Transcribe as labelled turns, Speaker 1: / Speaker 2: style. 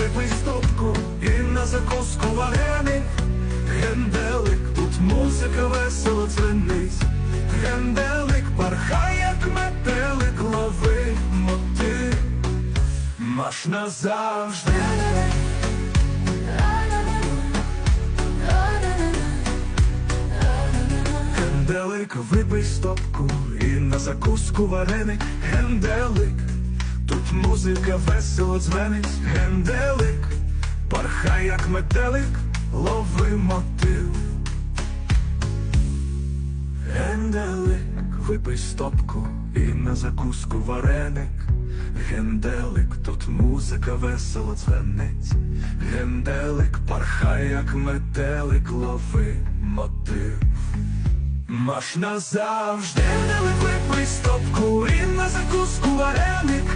Speaker 1: випий стопку і на закуску вареник. Генделик, тут музика весело дзвенить. Генделик, пархай, як метелик, лови мотив. Маш назавжди. Генделик, випий стопку і на закуску вареник. Генделик, музика весело дзвенить. Генделик, пархай, як метелик, лови мотив. Генделик, випий стопку і на закуску вареник. Генделик, тут музика весело дзвенить. Генделик, пархай, як метелик, лови мотив. Маш назавжди Генделик, випий стопку і на закуску вареник.